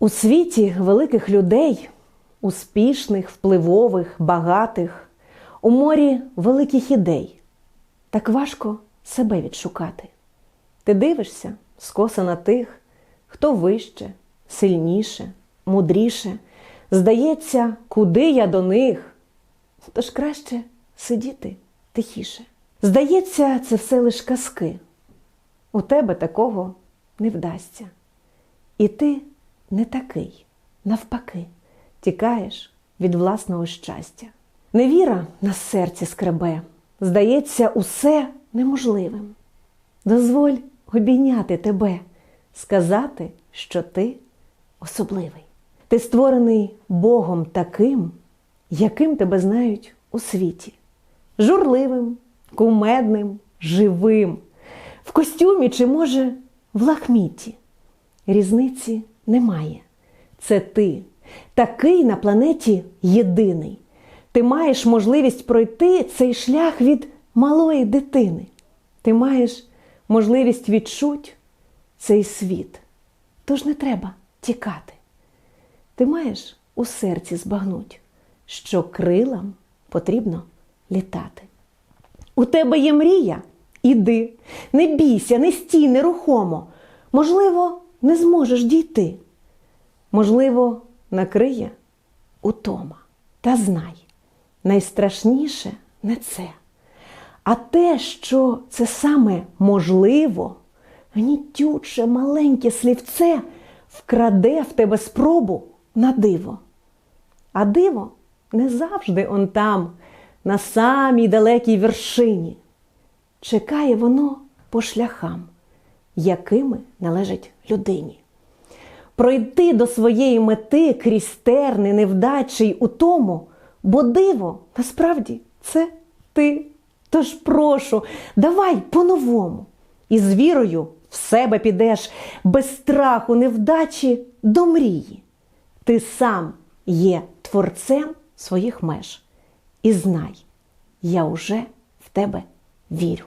У світі великих людей, успішних, впливових, багатих, у морі великих ідей. Так важко себе відшукати. Ти дивишся скоса на тих, хто вище, сильніше, мудріше. Здається, куди я до них. Тож краще сидіти тихіше. Здається, це все лиш казки. У тебе такого не вдасться. І ти не такий, навпаки, тікаєш від власного щастя. Невіра на серці скребе, здається, усе неможливим. Дозволь обійняти тебе, сказати, що ти особливий. Ти створений Богом таким, яким тебе знають у світі. Журливим, кумедним, живим, в костюмі чи, може, в лахміті. Різниці немає. Це ти, такий на планеті єдиний. Ти маєш можливість пройти цей шлях від малої дитини. Ти маєш можливість відчути цей світ. Тож не треба тікати. Ти маєш у серці збагнуть, що крилам потрібно літати. У тебе є мрія? Іди, не бійся, не стій нерухомо. Можливо, не зможеш дійти. Можливо, накриє утома. Та знай, найстрашніше не це, а те, що це саме можливо, гнітюче маленьке слівце вкраде в тебе спробу на диво. А диво не завжди он там, на самій далекій вершині. Чекає воно по шляхам, якими належить людині. Пройти до своєї мети крізь терни, невдачі й утому, бо диво насправді це ти. Тож прошу, давай по-новому. І з вірою в себе підеш без страху, невдачі до мрії. Ти сам є творцем своїх меж. І знай, я уже в тебе вірю.